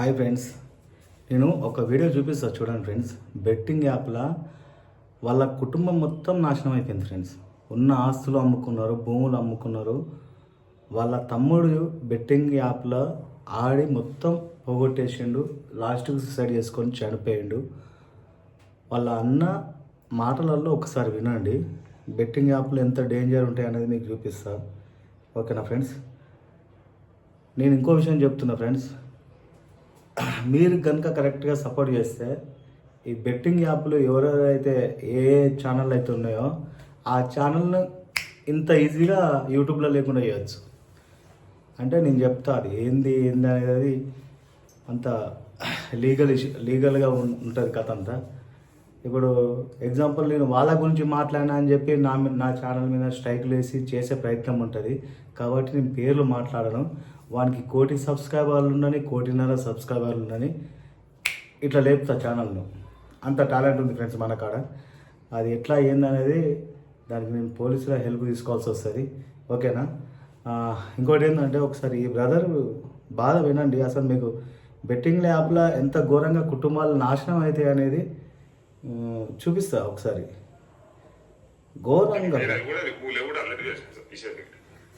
Hi friends నేను ఒక video చూపిస్తాను చూడండి ఫ్రెండ్స్ బెట్టింగ్ యాప్లో వాళ్ళ కుటుంబం మొత్తం నాశనం అయిపోయింది ఫ్రెండ్స్ ఉన్న ఆస్తులు అమ్ముకున్నారు భూములు అమ్ముకున్నారు. వాళ్ళ తమ్ముడు బెట్టింగ్ యాప్లో ఆడి మొత్తం పోగొట్టేసిండు లాస్ట్కి సూసైడ్ చేసుకొని చనిపోయిండు. వాళ్ళ అన్న మాటలలో ఒకసారి వినండి. బెట్టింగ్ యాప్లు ఎంత డేంజర్ ఉంటాయి అనేది మీకు చూపిస్తాను ఓకేనా ఫ్రెండ్స్ నేను ఇంకో విషయం చెప్తున్నా ఫ్రెండ్స్ మీరు కనుక కరెక్ట్గా సపోర్ట్ చేస్తే ఈ బెట్టింగ్ యాప్లు ఎవరెవరైతే ఏ ఛానల్ అయితే ఉన్నాయో ఆ ఛానల్ను ఇంత ఈజీగా యూట్యూబ్లో లేకుండా చేయొచ్చు. అంటే నేను చెప్తా అది ఏంది ఏంది అనేది అంత లీగల్ ఇష్యూ లీగల్గా ఉంటుంది కథ అంతా. ఇప్పుడు ఎగ్జాంపుల్ నేను వాళ్ళ గురించి మాట్లాడినా అని చెప్పి నా నా ఛానల్ మీద స్ట్రైక్లు వేసి చేసే ప్రయత్నం ఉంటుంది. కాబట్టి నేను పేర్లు మాట్లాడను. వానికి కోటి సబ్స్క్రైబర్లు ఉండని కోటిన్నర సబ్స్క్రైబర్లు ఉండని ఇట్లా లేపుతా ఛానల్ను అంత టాలెంట్ ఉంది ఫ్రెండ్స్ మన కాడ. అది ఎట్లా ఏందనేది దానికి నేను పోలీసుల హెల్ప్ తీసుకోవాల్సి వస్తుంది. ఓకేనా ఇంకోటి ఏంటంటే ఒకసారి ఈ బ్రదర్ బాధ వినండి. అసలు మీకు బెట్టింగ్ యాప్లో ఎంత ఘోరంగా కుటుంబాలు నాశనం అవుతాయి అనేది చూపిస్తా ఒకసారి. ఘోరంగా?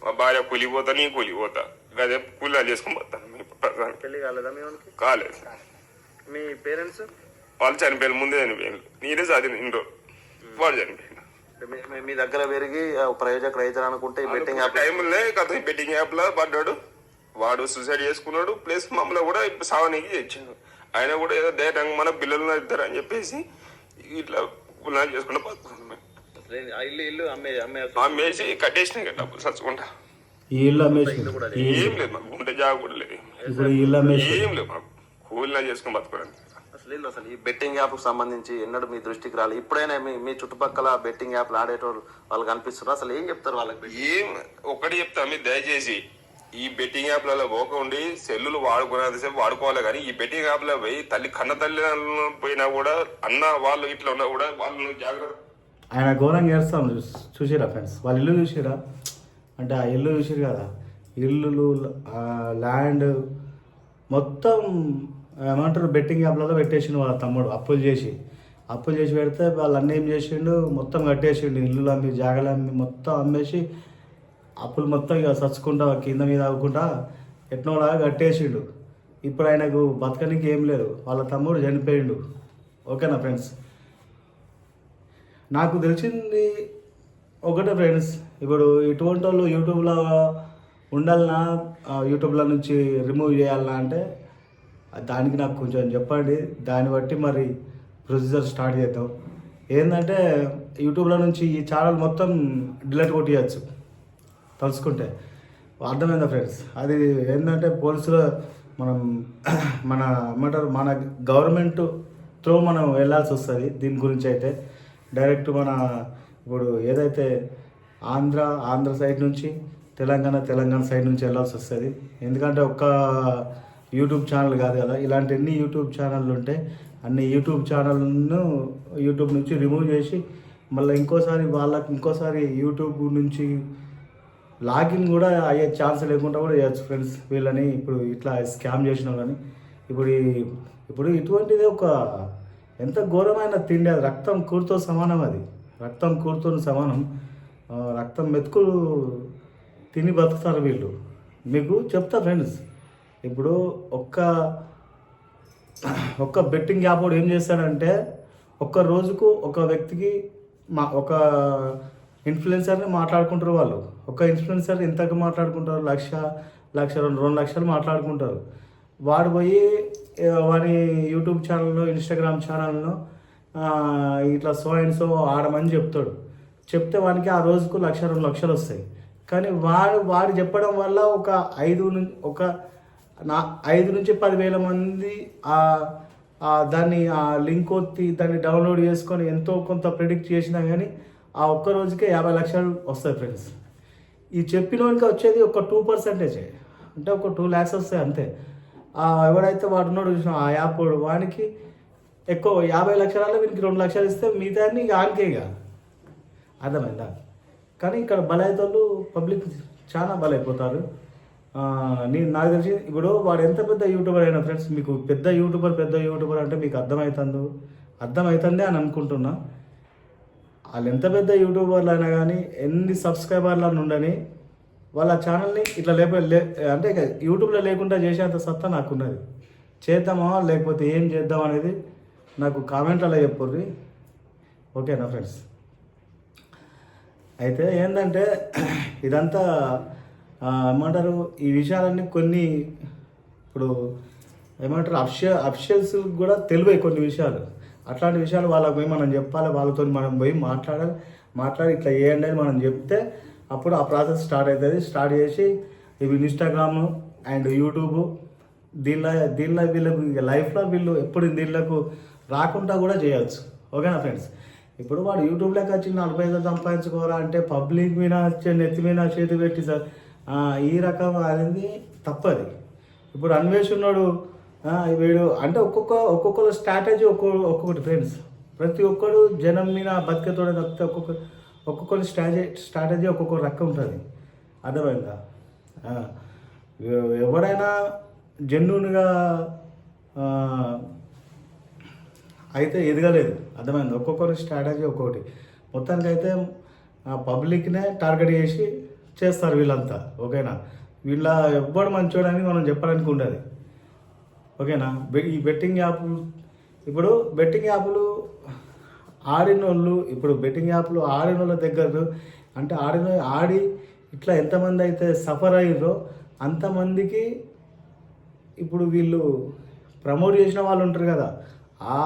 మా భార్య కూలిపోతా నీ కూలిపోతా అదే కూలి చేసుకుని పోతాను పెళ్ళి కాలేదా కాలేదు మీ పేరెంట్స్? వాళ్ళు చనిపోయారు ముందే చనిపోయారు. నేనే చదివిన రోజులు వాడు చనిపోయాడు. మీ- దగ్గర పెరిగి ఆ, ప్రయోజక రైతులు అనుకుంటే ఈ బెట్టింగ్ యాప్ టైంలో కథ బెట్టింగ్ యాప్లో పడ్డాడు. వాడు సూసైడ్ చేసుకున్నాడు ప్లస్ మమ్మల్ని కూడా ఇప్పుడు సావనీకి తెచ్చాడు ఆయన కూడా ఏదో ధైర్యంగా మన పిల్లలు ఇద్దరు అని చెప్పేసి ఇట్లా చేసుకుంటూ. ఆ ఇల్లు ఇల్లు అమ్మే అమ్మే అమ్మేసి కట్టేసినాయి కదా డబ్బులు చచ్చుకుంటా ఈ ఇల్లు అమ్మేసి ఈ- ఏం లేదు మాకు గుండె జాగ కూడా లేదు. ఇప్పుడు ఈ ఇల్లు అమ్మేసి ఏం లేదు మాకు. కూలినా చేసుకుని అసలు ఏంది అసలు ఈ బెట్టింగ్ యాప్ సంబంధించి ఎన్నడూ మీ దృష్టికి రాలి. ఇప్పుడైనా మీ మీ చుట్టుపక్కల బెట్టింగ్ యాప్లు ఆడేటోళ్ళు వాళ్ళు కనిపిస్తున్నారు అసలు ఏం చెప్తారు వాళ్ళకి? ఏం ఒక్కటి చెప్తా మీరు దయచేసి ఈ బెట్టింగ్ యాప్లలో పోకండి సెల్లులు వాడుకునేంతసేపు వాడుకోవాలి కానీ ఈ బెట్టింగ్ యాప్లో పోయి తల్లి కన్న తల్లి పోయినా కూడా అన్న వాళ్ళు ఇట్లా ఉన్నా కూడా వాళ్ళు జాగ్రత్త ఆయన ఘోరంగా ఏడుస్తాం చూసిరా ఫ్రెండ్స్. వాళ్ళ ఇల్లు చూసిరా అంటే ఆ ఇల్లు చూసిరు కదా? ఇల్లులు ల్యాండ్ మొత్తం ఏమంటారు? బెట్టింగ్ యాప్లలో పెట్టేసిండు వాళ్ళ తమ్ముడు అప్పులు చేసి. అప్పులు చేసి పెడితే వాళ్ళు అన్నీ ఏం చేసిండు? మొత్తం కట్టేసిండు. ఇల్లులు అమ్మి జాగలు అమ్మి మొత్తం అమ్మేసి అప్పులు మొత్తం ఇక చచ్చుకుంటా కింద మీద అవ్వకుండా ఎట్నోలాగా కట్టేసిండు. ఇప్పుడు ఆయనకు బతకనికి ఏం లేదు. వాళ్ళ తమ్ముడు చనిపోయిండు. ఓకేనా ఫ్రెండ్స్? నాకు తెలిసింది ఒకటే ఫ్రెండ్స్. ఇప్పుడు ఇటువంటి వాళ్ళు యూట్యూబ్లో ఉండాలనా? ఆ, యూట్యూబ్లో నుంచి రిమూవ్ చేయాలనా అంటే దానికి నాకు కొంచెం చెప్పండి. దాన్ని బట్టి మరి ప్రొసీజర్ స్టార్ట్ చేద్దాం. ఏంటంటే యూట్యూబ్లో నుంచి ఈ ఛానల్ మొత్తం డిలీట్ కొట్టేయచ్చు. తలుచుకుంటే. అర్థమైందా ఫ్రెండ్స్? అది ఏంటంటే పోలీసులు మనం మన ఏమంటారు మన గవర్నమెంట్ త్రూ మనం వెళ్ళాల్సి వస్తుంది దీని గురించి అయితే. డైరెక్ట్ మన ఇప్పుడు ఏదైతే ఆంధ్ర ఆంధ్ర సైడ్ నుంచి తెలంగాణ తెలంగాణ సైడ్ నుంచి వెళ్ళాల్సి వస్తుంది. ఎందుకంటే ఒక్క యూట్యూబ్ ఛానల్ కాదు కదా ఇలాంటి ఎన్ని యూట్యూబ్ ఛానళ్ళు ఉంటే అన్ని యూట్యూబ్ ఛానల్ను యూట్యూబ్ నుంచి రిమూవ్ చేసి మళ్ళీ ఇంకోసారి వాళ్ళకి ఇంకోసారి యూట్యూబ్ నుంచి లాగిన్ కూడా అయ్యే ఛాన్స్ లేకుండా కూడా చేయొచ్చు ఫ్రెండ్స్. వీళ్ళని ఇప్పుడు ఇట్లా స్కామ్ చేసిన వాళ్ళని. ఇప్పుడు ఇప్పుడు ఇటువంటిది ఒక ఎంత ఘోరమైన తిండి అది. రక్తం కూరుతో సమానం అది. రక్తం కూరుతో సమానం. రక్తం మెతుకులు తిని బతుకుతారు వీళ్ళు. మీకు చెప్తా ఫ్రెండ్స్. ఇప్పుడు ఒక్క ఒక్క బెట్టింగ్ యాప్ ఏం చేస్తాడంటే ఒక్క రోజుకు ఒక వ్యక్తికి మా ఒక ఇన్ఫ్లుయెన్సర్ని మాట్లాడుకుంటారు వాళ్ళు. ఒక ఇన్ఫ్లుయెన్సర్ ఎంతకు మాట్లాడుకుంటారు లక్ష లక్ష రెండు రెండు లక్షలు మాట్లాడుకుంటారు. వాడు పోయి వాడి వాని యూట్యూబ్ ఛానల్లో ఇన్స్టాగ్రామ్ ఛానల్లో ఇట్లా సో అండ్ సో ఆడమని చెప్తాడు. చెప్తే వానికి ఆ రోజుకు లక్ష రెండు లక్షలు వస్తాయి. కానీ వాడు వాడు చెప్పడం వల్ల ఒక ఐదు ఒక నా ఐదు నుంచి పదివేల మంది ఆ దాన్ని ఆ లింక్ ఒత్తి దాన్ని డౌన్లోడ్ చేసుకొని ఎంతో కొంత ప్రిడిక్ట్ చేసినా కానీ ఆ ఒక్క రోజుకే యాభై లక్షలు వస్తాయి ఫ్రెండ్స్ ఈ చెప్పినోనికి వచ్చేది ఒక టూ పర్సెంటేజే అంటే ఒక టూ ల్యాక్స్ వస్తాయి అంతే. ఎవడైతే వాడు ఉన్నాడు చూసిన ఆ యాప్ వానికి ఎక్కువ యాభై లక్షలలో వీనికి రెండు లక్షలు ఇస్తే మిగతాన్ని ఆనికే ఇక. అర్థమైందా? కానీ ఇక్కడ బలైతోళ్ళు పబ్లిక్ చాలా బలైపోతారు. నేను నాకు తెలిసి ఇప్పుడు వాడు ఎంత పెద్ద యూట్యూబర్ అయినా ఫ్రెండ్స్ మీకు పెద్ద యూట్యూబర్ పెద్ద యూట్యూబర్ అంటే మీకు అర్థమవుతుందో అర్థమవుతుంది అని అనుకుంటున్నా. వాళ్ళు ఎంత పెద్ద యూట్యూబర్లు అయినా కానీ ఎన్ని సబ్స్క్రైబర్లు అని ఉండని వాళ్ళ ఛానల్ని ఇట్లా లేప లే అంటే ఇక యూట్యూబ్లో లేకుండా చేసేంత సత్తా నాకున్నది. చేద్దామా లేకపోతే ఏం చేద్దాం అనేది నాకు కామెంట్లలో చెప్పుర్రి. ఓకేనా ఫ్రెండ్స్? అయితే ఏంటంటే ఇదంతా ఏమంటారు ఈ విషయాలన్నీ కొన్ని ఇప్పుడు ఏమంటారు అఫిషియ అఫిషియల్స్ కూడా తెలివై కొన్ని విషయాలు. అట్లాంటి విషయాలు వాళ్ళకి పోయి మనం చెప్పాలి వాళ్ళతో మనం పోయి మాట్లాడాలి. మాట్లాడి ఇట్లా చేయండి అని మనం చెప్తే అప్పుడు ఆ ప్రాసెస్ స్టార్ట్ అవుతుంది. స్టార్ట్ చేసి ఇవి ఇన్స్టాగ్రామ్ అండ్ యూట్యూబ్ దీనిలో దీనిలో వీళ్ళకు ఇక లైఫ్లో వీళ్ళు ఎప్పుడు దీనిలకు రాకుండా కూడా చేయొచ్చు. ఓకేనా ఫ్రెండ్స్? ఇప్పుడు వాడు యూట్యూబ్లోకి వచ్చి నలభై ఐదు సంపాదించుకోరా అంటే పబ్లిక్ మీద వచ్చే నెత్తి మీద చేతి పెట్టి సార్ ఈ రకం అనేది తప్పది. ఇప్పుడు అన్వేషణుడు వీడు అంటే ఒక్కొక్క ఒక్కొక్కరు స్ట్రాటజీ ఒక్కొక్క ఒక్కొక్కటి ఫ్రెండ్స్ ప్రతి ఒక్కరు జనం మీద బతికేతోడే తప్పితే ఒక్కొక్క ఒక్కొక్కరి స్ట్రాటజీ స్ట్రాటజీ ఒక్కొక్క రకం ఉంటుంది. అర్థమైందా? ఎవరైనా ఎ- ఎవడైనా జెన్యున్గా అయితే ఎదగలేదు. అర్థమైంది? ఒక్కొక్కరి స్ట్రాటజీ ఒక్కొక్కటి. మొత్తానికి అయితే పబ్లిక్నే టార్గెట్ చేసి చేస్తారు వీళ్ళంతా. ఓకేనా? వీళ్ళ ఎవ్వడు మంచోడని మనం చెప్పడానికి ఉండదు. ఓకేనా? బె- ఈ బెట్టింగ్ యాప్ ఇప్పుడు బెట్టింగ్ యాప్లు ఆడిన వాళ్ళు ఇప్పుడు బెట్టింగ్ యాప్లు ఆడిన వాళ్ళ దగ్గర అంటే ఆడిన ఆడి ఇట్లా ఎంతమంది అయితే సఫర్ అయ్యారో అంతమందికి ఇప్పుడు వీళ్ళు ప్రమోట్ చేసిన వాళ్ళు ఉంటారు కదా ఆ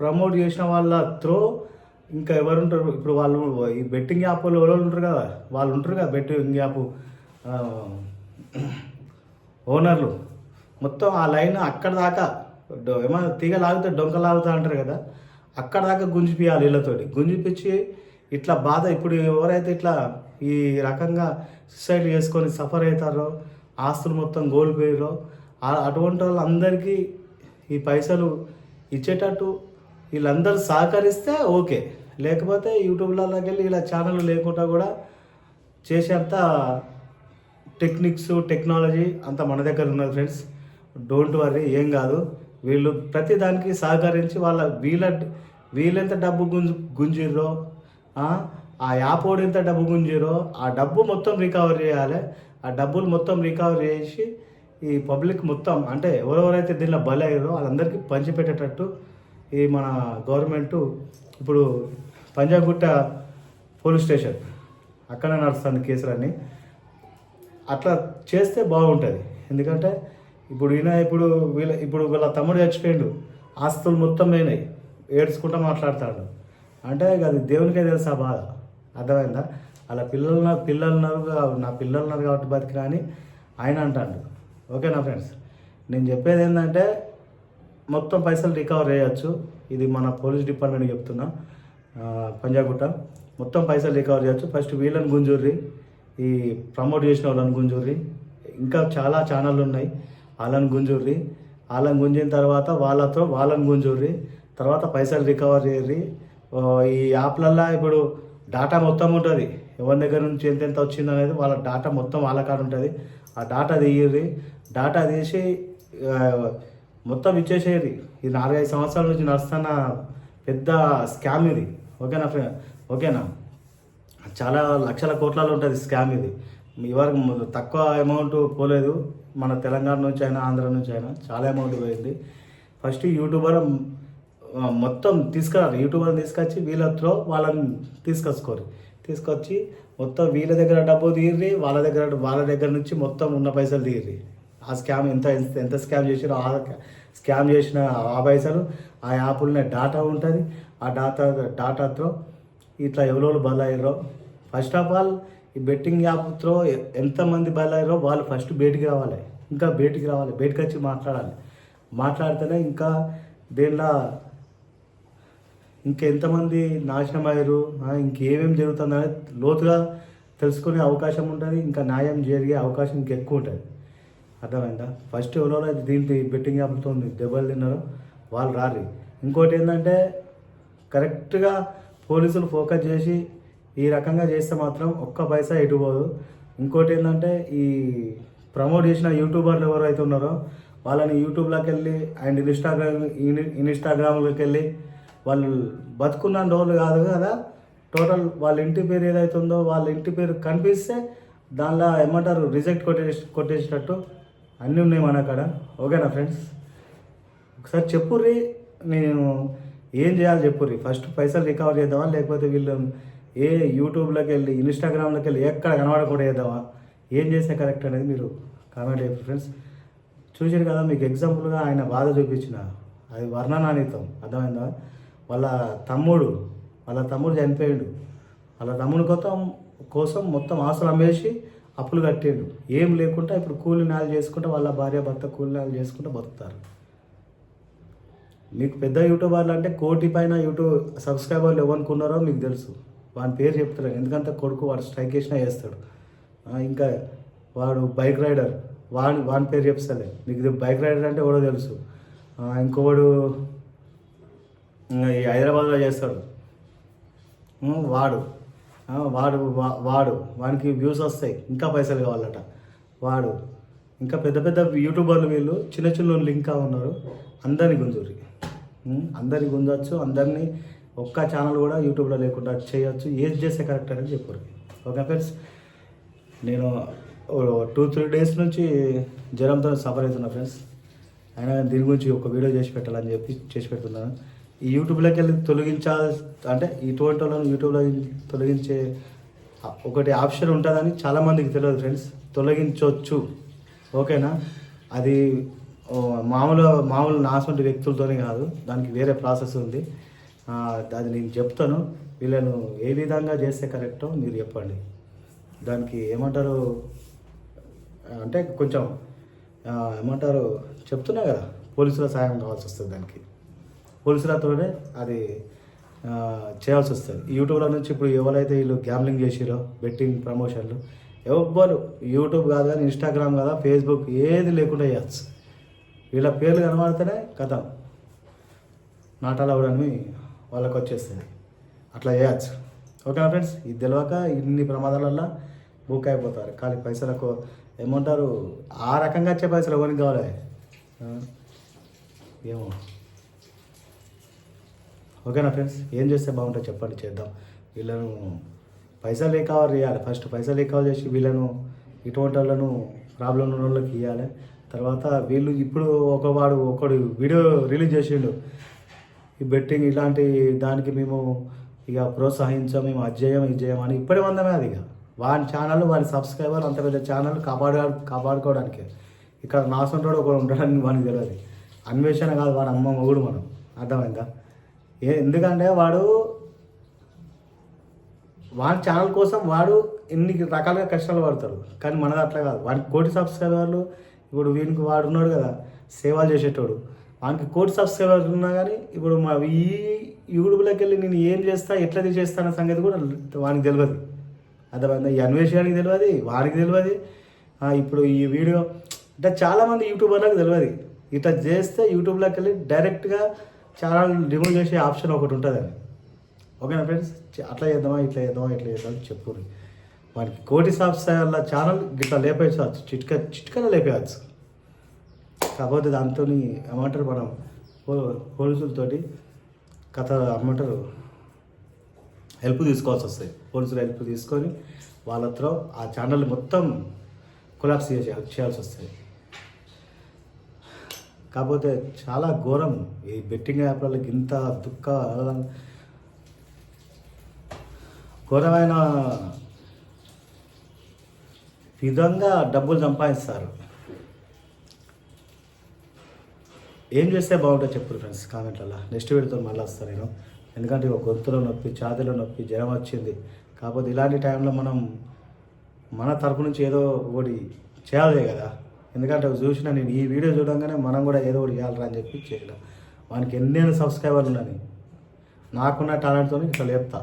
ప్రమోట్ చేసిన వాళ్ళ త్రో ఇంకా ఎవరు ఉంటారు ఇప్పుడు వాళ్ళు ఈ బెట్టింగ్ యాప్ వాళ్ళు ఎవరు ఉంటారు కదా వాళ్ళు ఉంటారు కదా బెట్టింగ్ యాప్ ఓనర్లు. మొత్తం ఆ లైన్ అక్కడ దాకా డొ- తీగ లాగితే డొంక లాగుతా అంటారు కదా అక్కడ దాకా గుంజిపియాలి వీళ్ళతోటి గుంజిపించి ఇట్లా బాధ ఇప్పుడు ఎవరైతే ఇట్లా ఈ రకంగా సుసైడ్ చేసుకొని సఫర్ అవుతారో ఆస్తులు మొత్తం కోల్పోయారో అటువంటి వాళ్ళందరికీ ఈ పైసలు ఇచ్చేటట్టు వీళ్ళందరూ సహకరిస్తే ఓకే. లేకపోతే యూట్యూబ్లలోకి వెళ్ళి ఇలా ఛానల్ లేకుండా కూడా చేసేంత టెక్నిక్స్ టెక్నాలజీ అంతా మన దగ్గర ఉన్నది ఫ్రెండ్స్. డోంట్ వరీ ఏం కాదు. వీళ్ళు ప్రతి దానికి సహకరించి వాళ్ళ వీళ్ళ వీళ్ళెంత డబ్బు గుంజు గుంజిర్రో ఆ, యాపోడు ఎంత డబ్బు గుంజిరో ఆ డబ్బు మొత్తం రికవర్ చేయాలి. ఆ డబ్బులు మొత్తం రికవర్ చేసి ఈ పబ్లిక్ మొత్తం అంటే ఎవరెవరైతే దీనిలో బలయ్యారో వాళ్ళందరికీ పంచిపెట్టేటట్టు ఈ మన గవర్నమెంట్ ఇప్పుడు పంజాగుట్ట పోలీస్ స్టేషన్ అక్కడ నడుస్తుంది కేసులన్నీ. అట్లా చేస్తే బాగుంటుంది. ఎందుకంటే ఇప్పుడు ఈయన ఇప్పుడు వీళ్ళ ఇప్పుడు వీళ్ళ తమ్ముడు చచ్చిపోయిండు. ఆస్తులు మొత్తం పోయినాయి. ఏడ్చుకుంటూ మాట్లాడతాడు. అంటే ఇక అది దేవునికే తెలుసు ఆ బాధ. అర్థమైందా? అలా పిల్లలు పిల్లలు ఉన్నారు నా పిల్లలు ఉన్నారు కాబట్టి బతికినా అని ఆయన అంటాడు. ఓకేనా ఫ్రెండ్స్? నేను చెప్పేది ఏంటంటే మొత్తం పైసలు రికవర్ చేయొచ్చు. ఇది మన పోలీస్ డిపార్ట్మెంట్ చెప్తున్నా. పంజాగుట్ట. మొత్తం పైసలు రికవర్ చేయొచ్చు. ఫస్ట్ వీళ్ళని గుంజుర్రి. ఈ ప్రమోట్ చేసిన వాళ్ళని గుంజుర్రి. ఇంకా చాలా ఛానళ్ళు ఉన్నాయి. వాళ్ళని గుంజుర్రి. వాళ్ళని గుంజిన తర్వాత వాళ్ళతో వాళ్ళని గుంజుర్రి. తర్వాత పైసలు రికవర్ చేయర్రి ఈ యాప్లల్లో ఇప్పుడు డాటా మొత్తం ఉంటుంది. ఎవరి దగ్గర నుంచి ఎంత ఎంత వచ్చింది అనేది వాళ్ళ డాటా మొత్తం వాళ్ళ కాడ ఉంటుంది. ఆ డాటా తీయర్రి. డాటా తీసి మొత్తం ఇచ్చేసేది ఇది నాలుగైదు సంవత్సరాల నుంచి నడుస్తున్న పెద్ద స్కామ్ ఇది. ఓకేనా ఫ్రెండ్ ఓకేనా? చాలా లక్షల కోట్లలో ఉంటుంది స్కామ్ ఇది. ఇవరకు వరకు తక్కువ అమౌంట్ పోలేదు. మన తెలంగాణ నుంచి అయినా ఆంధ్ర నుంచి అయినా చాలా అమౌంట్ పోయింది. ఫస్ట్ యూట్యూబర్ మొత్తం తీసుకురారు. యూట్యూబర్ తీసుకొచ్చి వీళ్ళ త్రో వాళ్ళని తీసుకొచ్చుకోరు. తీసుకొచ్చి మొత్తం వీళ్ళ దగ్గర డబ్బు తీరి వాళ్ళ దగ్గర వాళ్ళ దగ్గర నుంచి మొత్తం ఉన్న పైసలు తీరి. ఆ స్కామ్ ఎంత ఎంత- ఎంత స్కామ్ చేసినా ఆ స్కామ్ చేసిన ఆ పైసలు ఆ యాప్లోనే డాటా ఉంటుంది. ఆ డాటా డాటాతో ఇట్లా ఎవరెవరు బలయ్యారో ఫస్ట్ ఆఫ్ ఆల్ ఈ బెట్టింగ్ యాప్ త్రో ఎంతమంది బలయ్యారో వాళ్ళు ఫస్ట్ బయటికి రావాలి. ఇంకా బయటికి రావాలి బయటకు వచ్చి మాట్లాడాలి. మాట్లాడితేనే ఇంకా దీనిలో ఇంకెంతమంది నాశనం అయ్యారు ఇంకేమేమి జరుగుతుంది అనేది లోతుగా తెలుసుకునే అవకాశం ఉంటుంది ఇంకా న్యాయం జరిగే అవకాశం ఇంకా ఎక్కువ ఉంటుంది అర్థమైందా ఫస్ట్ ఎవరెవరైతే దీంట్లో బెట్టింగ్ యాప్లతో దెబ్బలు తిన్నారో వాళ్ళు రారు. ఇంకోటి ఏంటంటే కరెక్ట్గా పోలీసులు ఫోకస్ చేసి ఈ రకంగా చేస్తే మాత్రం ఒక్క పైసా ఎటుపోదు ఇంకోటి ఏంటంటే ఈ ప్రమోట్ చేసిన యూట్యూబర్లు ఎవరైతే ఉన్నారో వాళ్ళని యూట్యూబ్లోకి వెళ్ళి అండ్ ఇన్స్టాగ్రామ్ ఇన్స్టాగ్రామ్లోకి వెళ్ళి వాళ్ళు బతుకున్న రోజులు కాదు కదా. టోటల్ వాళ్ళ ఇంటి పేరు ఏదైతే ఉందో వాళ్ళ ఇంటి పేరు కనిపిస్తే దానిలో ఏమంటారు రిజెక్ట్ కొట్టేసి కొట్టేసినట్టు అన్నీ ఉన్నాయి మన కాడ. ఓకేనా ఫ్రెండ్స్ ఒకసారి చెప్పుర్రి నేను ఏం చేయాలి చెప్పుర్రి. ఫస్ట్ పైసలు రికవర్ చేద్దామా లేకపోతే వీళ్ళు ఏ యూట్యూబ్లోకి వెళ్ళి ఇన్స్టాగ్రామ్లోకి వెళ్ళి ఎక్కడ కనబడకుండా చేద్దామా? ఏం చేస్తే కరెక్ట్ అనేది మీరు కామెంట్ చేయండి ఫ్రెండ్స్ చూసారు కదా మీకు ఎగ్జాంపుల్గా ఆయన బాధ చూపించిన. అది వర్ణనానీతం అర్థమైందా? వాళ్ళ తమ్ముడు వాళ్ళ తమ్ముడు చనిపోయాడు. వాళ్ళ తమ్ముడు కోసం కోసం మొత్తం ఆస్తులు అమ్మేసి అప్పులు కట్టిండు. ఏం లేకుండా ఇప్పుడు కూలి నాలు చేసుకుంటే వాళ్ళ భార్య భర్త కూలి నాలు చేసుకుంటే బతుకుతారు. మీకు పెద్ద యూట్యూబర్లు అంటే కోటి పైన యూట్యూబ్ సబ్స్క్రైబర్లు ఎవరుకున్నారో మీకు తెలుసు. వాని పేరు చెప్తారు ఎందుకంటే కొడుకు వాడు స్ట్రైక్ చేసినా చేస్తాడు. ఇంకా వాడు బైక్ రైడర్. వాని వాని పేరు చెప్తాలే. నీకు ఇది బైక్ రైడర్ అంటే ఎవడో తెలుసు. ఆ, ఈ హైదరాబాద్లో చేస్తాడు. వాడు. వాడు వా- వాడు. వానికి వ్యూస్ వస్తాయి. ఇంకా పైసలు కావాలట. వాడు. ఇంకా పెద్ద పెద్ద యూట్యూబర్లు వీళ్ళు చిన్న చిన్న లింక్ ఉన్నారు. అందరిని గుంజురి అందరిని గుంజవచ్చు అందరినీ ఒక్క ఛానల్ కూడా యూట్యూబ్లో లేకుండా చేయొచ్చు. ఏది చేస్తే కరెక్ట్ అనేది చెప్పారు ఓకే ఫ్రెండ్స్ నేను టూ త్రీ డేస్ నుంచి జ్వరంతో సఫర్ అవుతున్నా ఫ్రెండ్స్. అయినా దీని గురించి ఒక వీడియో చేసి పెట్టాలని చెప్పి చేసి పెడుతున్నాను. ఈ యూట్యూబ్లోకి వెళ్ళి తొలగించాలి అంటే ఇటువంటి వాళ్ళని యూట్యూబ్లో తొలగించే ఒకటి ఆప్షన్ ఉంటుందని చాలామందికి తెలియదు ఫ్రెండ్స్. తొలగించవచ్చు ఓకేనా? అది మామూలు మామూలు నాసంటి వ్యక్తులతోనే కాదు. దానికి వేరే ప్రాసెస్ ఉంది. అది నేను చెప్తాను. వీళ్ళను ఏ విధంగా చేస్తే కరెక్టో మీరు చెప్పండి. దానికి ఏమంటారు? అంటే కొంచెం ఏమంటారు చెప్తున్నా కదా పోలీసుల సహాయం కావాల్సి వస్తుంది దానికి. పోలీసులతోనే అది చేయాల్సి వస్తుంది. యూట్యూబ్లో నుంచి ఇప్పుడు ఎవరైతే వీళ్ళు గ్యాంబ్లింగ్ చేసిరో బెట్టింగ్ ప్రమోషన్లు ఎవ్వరు యూట్యూబ్ కాదు కానీ ఇన్స్టాగ్రామ్ కదా ఫేస్బుక్ ఏది లేకుండా చేయచ్చు. వీళ్ళ పేర్లు కనబడితేనే కథ. నాటాలు అవడని వాళ్ళకి వచ్చేస్తుంది అట్లా చేయచ్చు. ఓకేనా ఫ్రెండ్స్? ఇది తెలియక ఇన్ని ప్రమాదాలల్లో బుక్ అయిపోతారు. కానీ పైసలకు ఏమంటారు? ఆ రకంగా వచ్చే పైసలు ఎవరికి కావాలి? ఏమో. ఓకేనా ఫ్రెండ్స్? ఏం చేస్తే బాగుంటుంది చెప్పండి చేద్దాం. వీళ్ళను పైసలు రికవర్ చేయాలి. ఫస్ట్ పైసలు రికవర్ చేసి వీళ్ళను ఇటువంటి వాళ్ళను ప్రాబ్లం ఉన్న వాళ్ళకి ఇవ్వాలి తర్వాత వీళ్ళు ఇప్పుడు ఒకవాడు ఒకడు వీడియో రిలీజ్ చేసిండు. ఈ బెట్టింగ్ ఇలాంటి దానికి మేము ఇక ప్రోత్సహించాం మేము అది చేయం ఇది చేయమని అని ఇప్పటి మందమే అది ఇక. వాడి ఛానల్ వాడి సబ్స్క్రైబర్ అంత పెద్ద ఛానల్ కాపాడు కాపాడుకోవడానికి. ఇక్కడ నాసంటోడు ఒకడు ఉంటాడని వానికి తెలియదు అన్వేషణ కాదు వాడు అమ్మ మొగుడు మనం. అర్థమైందా? ఏ ఎందుకంటే వాడు వాడి ఛానల్ కోసం వాడు ఎన్ని రకాలుగా కష్టాలు పడతాడు. కానీ మనది అట్లా కాదు. వాడికి కోటి సబ్స్క్రైబర్లు ఇప్పుడు వీనికి వాడు ఉన్నాడు కదా సేవలు చేసేటోడు. వానికి కోటి సబ్స్క్రైబర్లు ఉన్నా కానీ ఇప్పుడు మా ఈ యూట్యూబ్లోకి వెళ్ళి నేను ఏం చేస్తా ఎట్లా చేస్తా అనే సంగతి కూడా వానికి తెలియదు అర్థమైందా? ఈ అన్వేషణకి తెలియదు వారికి తెలియదు ఇప్పుడు ఈ వీడియో అంటే చాలామంది యూట్యూబర్లకు తెలియదు ఇట్లా చేస్తే యూట్యూబ్లోకి వెళ్ళి డైరెక్ట్గా ఛానల్ రిమూవ్ చేసే ఆప్షన్ ఒకటి ఉంటుందని ఓకేనా ఫ్రెండ్స్? అట్లా చేద్దామా ఇట్లా చేద్దామా ఇట్లా చేద్దామని చెప్పు వాడికి కోటి సబ్స్క్రైబర్ల ఛానల్ ఇట్లా లేపేయచ్చు చిట్క చిట్కలో లేపేయచ్చు. కాకపోతే దాంతో ఏమంటారు మనం పో- పోలీసులతోటి కథ అమ్మంటారు హెల్ప్ తీసుకోవాల్సి వస్తాయి. పోలీసులు హెల్ప్ తీసుకొని వాళ్ళతో ఆ ఛానల్ మొత్తం కొలాప్స్ చేయాల్సి చేయాల్సి వస్తుంది కాకపోతే చాలా ఘోరం ఈ బెట్టింగ్ యాప్లలో ఇంత దుఃఖ ఘోరమైన విధంగా డబ్బులు సంపాదిస్తారు. ఏం చేస్తే బాగుంటుందో చెప్పు ఫ్రెండ్స్ కామెంట్లలో. నెక్స్ట్ వీడియోతో మళ్ళీ వస్తాను నేను. ఎందుకంటే ఒక గొంతులో నొప్పి ఛాతీలో నొప్పి జ్వరం వచ్చింది. కాకపోతే ఇలాంటి టైంలో మనం మన తరపు నుంచి ఏదో ఒకటి చేయాలి కదా. ఎందుకంటే చూసిన నేను ఈ వీడియో చూడంగానే మనం కూడా ఏదో ఒకటి చేయాలరా అని చెప్పి చేయలేం వానికి ఎన్నెన్ని సబ్స్క్రైబర్లు ఉన్నాయి? నాకున్న టాలెంట్తో ఇట్లా లేపుతా.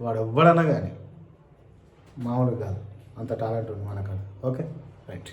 వాడు ఎవ్వడన్నా కానీ మామూలుగా కాదు. అంత టాలెంట్ ఉంది మనకాడ ఓకే? రైట్.